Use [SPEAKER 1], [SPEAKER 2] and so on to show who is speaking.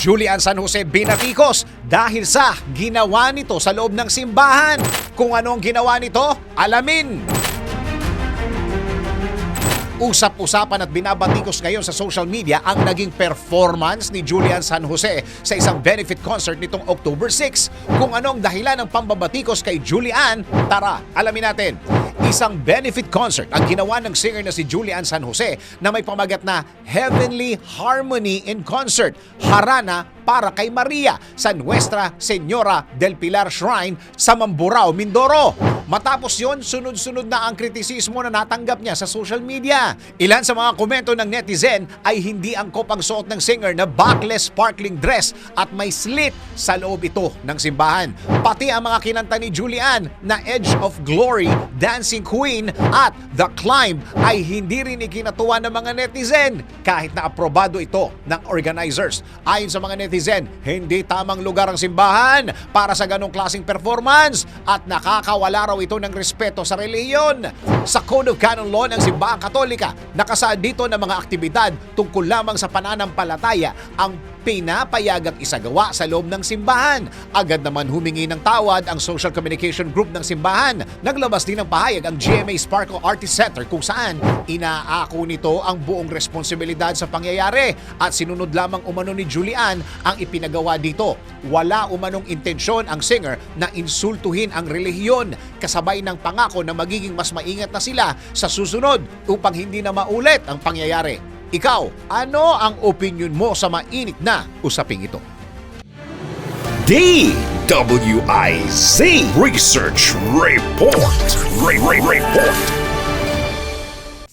[SPEAKER 1] Julian San Jose binatikos dahil sa ginawa nito sa loob ng simbahan. Kung anong ginawa nito, alamin. Usap-usapan at binabatikos ngayon sa social media ang naging performance ni Julian San Jose sa isang benefit concert nitong October 6. Kung anong dahilan ng pambabatikos kay Julian, tara, alamin natin. Isang benefit concert. Ang ginawa ng singer na si Julian San Jose na may pamagat na Heavenly Harmony in Concert, Harana para kay Maria sa Nuestra Señora del Pilar Shrine sa Mamburao, Mindoro. Matapos yon, sunod-sunod na ang kritisismo na natanggap niya sa social media. Ilan sa mga komento ng netizen ay hindi angkop ang suot ng singer na backless sparkling dress at may slit sa loob ito ng simbahan. Pati ang mga kinanta ni Julian na Edge of Glory, Dancing Queen at The Climb ay hindi rin ikinatuwa ng mga netizen kahit na aprobado ito ng organizers. Ayon sa mga netizen, hindi tamang lugar ang simbahan para sa ganong klaseng performance at nakakawala raw ito ng respeto sa reliyon. Sa Code of Canon Law ng Simbahang Katolika, nakasaad dito ng mga aktibidad tungkol lamang sa pananampalataya ang pinapayagang isagawa sa loob ng simbahan. Agad naman humingi ng tawad ang Social Communication Group ng simbahan. Naglabas din ng pahayag ang GMA Sparkle Artist Center kung saan inaako nito ang buong responsibilidad sa pangyayari at sinunod lamang umano ni Julian ang ipinagawa dito. Wala umanong intensyon ang singer na insultuhin ang relihiyon kasabay ng pangako na magiging mas maingat na sila sa susunod upang hindi na maulit ang pangyayari. Ikaw, ano ang opinion mo sa mainit na usaping ito?
[SPEAKER 2] DWIZ Research Report. Re- Re- Report.